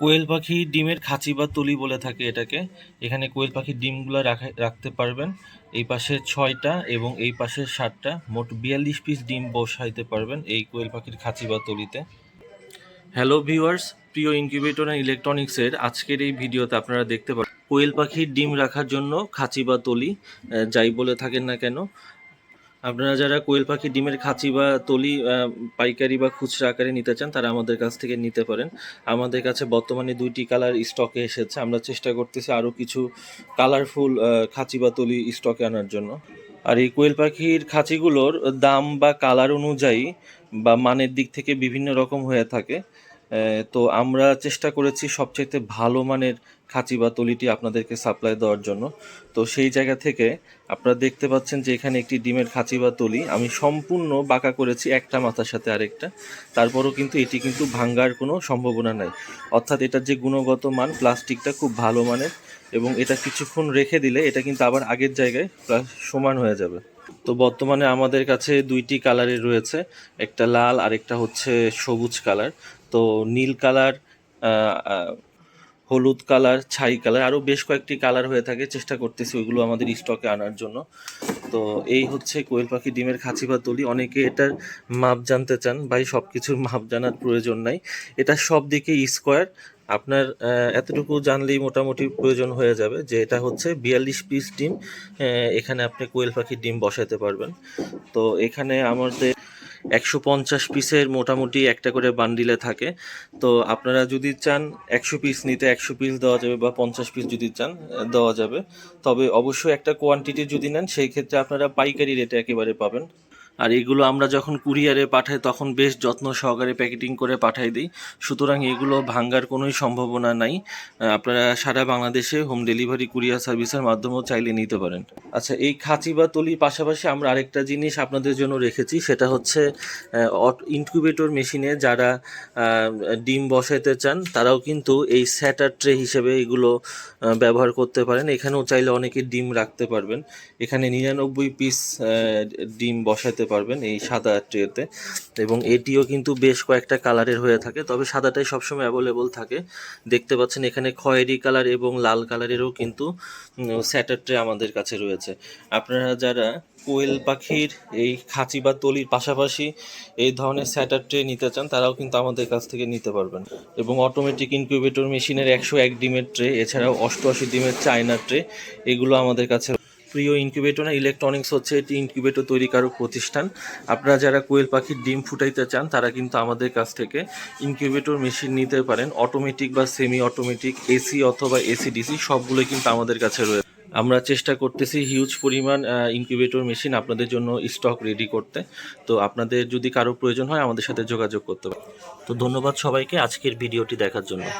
কোয়েল পাখি ডিমের খাঁচি বা তলি বলে থাকে এটাকে। এখানে কোয়েল পাখির ডিমগুলো রাখা, রাখতে পারবেন। এই পাশে ছয়টা এবং এই পাশে সাতটা, মোট বিয়াল্লিশ পিস ডিম বসাইতে পারবেন এই কোয়েল পাখির খাঁচি বা তলিতে। হ্যালো ভিউয়ার্স প্রিয় ইনকিউবেটর অ্যান্ড ইলেকট্রনিক্সের আজকের এই ভিডিওতে আপনারা দেখতে পারেন কোয়েল পাখির ডিম রাখার জন্য খাঁচি বা তলি যাই বলে থাকেন না কেন আপনারা যারা কোয়েল পাখি, ডিমের খাঁচি বা তলি পাইকারি বা খুচরা আকারে নিতে চান, তারা আমাদের কাছ থেকে নিতে পারেন। আমাদের কাছে বর্তমানে দুইটি কালার স্টকে এসেছে। আমরা চেষ্টা করতেছি আরও কিছু কালারফুল খাঁচি বা তলি স্টকে আনার জন্য। আর এই কোয়েল পাখির খাঁচিগুলোর দাম বা কালার অনুযায়ী বা মানের দিক থেকে বিভিন্ন রকম হয়ে থাকে। তো আমরা চেষ্টা করেছি সবচাইতে ভালো মানের খাঁচি বা তলিটি আপনাদেরকে সাপ্লাই দেওয়ার জন্য। তো সেই জায়গা থেকে আপনারা দেখতে পাচ্ছেন যে এখানে একটি ডিমের খাঁচি বা তলি। আমি সম্পূর্ণ বাঁকা করেছি, একটা মাথার সাথে আরেকটা। তারপরও কিন্তু এটি কিন্তু ভাঙ্গার কোনো সম্ভাবনা নাই। অর্থাৎ এটার যে গুণগত মান, প্লাস্টিকটা খুব ভালো মানের এবং এটা কিছুক্ষণ রেখে দিলে এটা কিন্তু আবার আগের জায়গায় সমান হয়ে যাবে। তো বর্তমানে আমাদের কাছে দুইটি কালারের রয়েছে। একটা লাল আর একটা হচ্ছে সবুজ কালার তো নীল কালার হলুদ কালার, ছাই কালার আরও বেশ কয়েকটি কালার হয়ে থাকে, চেষ্টা করতেছি ওইগুলো আমাদের স্টকে আনার জন্য। তো এই হচ্ছে কোয়েল পাখি ডিমের খাঁচি বা তলি অনেকে এটার মাপ জানতে চান, ভাই সব কিছুর মাপ জানার প্রয়োজন নাই। এটা সব দিকে স্কোয়ার আপনার এতটুকু জানলেই মোটামুটি প্রয়োজন হয়ে যাবে যে এটা হচ্ছে বিয়াল্লিশ পিস ডিম এখানে আপনি কোয়েল পাখির ডিম বসাতে পারবেন। তো এখানে আমাদের একশো পঞ্চাশ পিসের মোটামুটি একটা করে বান্ডিলে থাকে। তো আপনারা যদি চান একশো পিস নিতে একশো পিস দেওয়া যাবে বা পঞ্চাশ পিস যদি চান দেওয়া যাবে। তবে অবশ্যই একটা কোয়ান্টিটি যদি নেন, সেই ক্ষেত্রে আপনারা পাইকারি রেটে একেবারে পাবেন। আর এগুলো আমরা যখন কুরিয়ারে পাঠাই, তখন বেশ যত্ন সহকারে প্যাকেটিং করে পাঠাই দিই। সুতরাং এগুলো ভাঙ্গার কোনোই সম্ভাবনা নাই। আপনারা সারা বাংলাদেশে হোম ডেলিভারি কুরিয়ার সার্ভিসের মাধ্যমেও চাইলে নিতে পারেন। আচ্ছা এই খাঁচি বা তলির পাশাপাশি আমরা আরেকটা জিনিস আপনাদের জন্য রেখেছি, সেটা হচ্ছে ইনকিউবেটর মেশিনে যারা ডিম বসাইতে চান, তারাও কিন্তু এই স্যাটার ট্রে হিসেবে এগুলো ব্যবহার করতে পারেন। এখানেও চাইলে অনেকে ডিম রাখতে পারবেন। এখানে নিরানব্বই পিস ডিম বসাতে পারবেন এই সাদা ট্রেতে। এবং এটিও কিন্তু বেশ কয়েকটা কালারের হয়ে থাকে, তবে সাদাটাই সবসময় অ্যাভেলেবল থাকে। দেখতে পাচ্ছেন এখানে খয়েরি কালার এবং লাল কালারেরও কিন্তু স্যাটার ট্রে আমাদের কাছে রয়েছে। আপনারা যারা কোয়েল পাখির এই খাঁচি বা তলির পাশাপাশি এই ধরনের স্যাটার ট্রে নিতে চান, তারাও কিন্তু আমাদের কাছ থেকে নিতে পারবেন। এবং অটোমেটিক ইনকিউবেটর মেশিনের একশো এক ডিমের ট্রে, এছাড়াও অষ্টআশি ডিমের চায়না ট্রে, এগুলো আমাদের কাছে প্রিয় ইনকিউবেটর না ইলেকট্রনিক্স হচ্ছে এটি ইনকিউবেটর তৈরিকারক প্রতিষ্ঠান। আপনারা যারা কোয়েল পাখির ডিম ফুটাইতে চান, তারা কিন্তু আমাদের কাছ থেকে ইনকিউবেটর মেশিন নিতে পারেন। অটোমেটিক বা সেমি অটোমেটিক এসি অথবা এসি ডিসি সবগুলোই কিন্তু আমাদের কাছে রয়েছে আমরা চেষ্টা করতেছি হিউজ পরিমাণ ইনকিউবেটর মেশিন আপনাদের জন্য স্টক রেডি করতে। তো আপনাদের যদি কারও প্রয়োজন হয়, আমাদের সাথে যোগাযোগ করতে পারেন। তো ধন্যবাদ সবাইকে আজকের ভিডিওটি দেখার জন্য।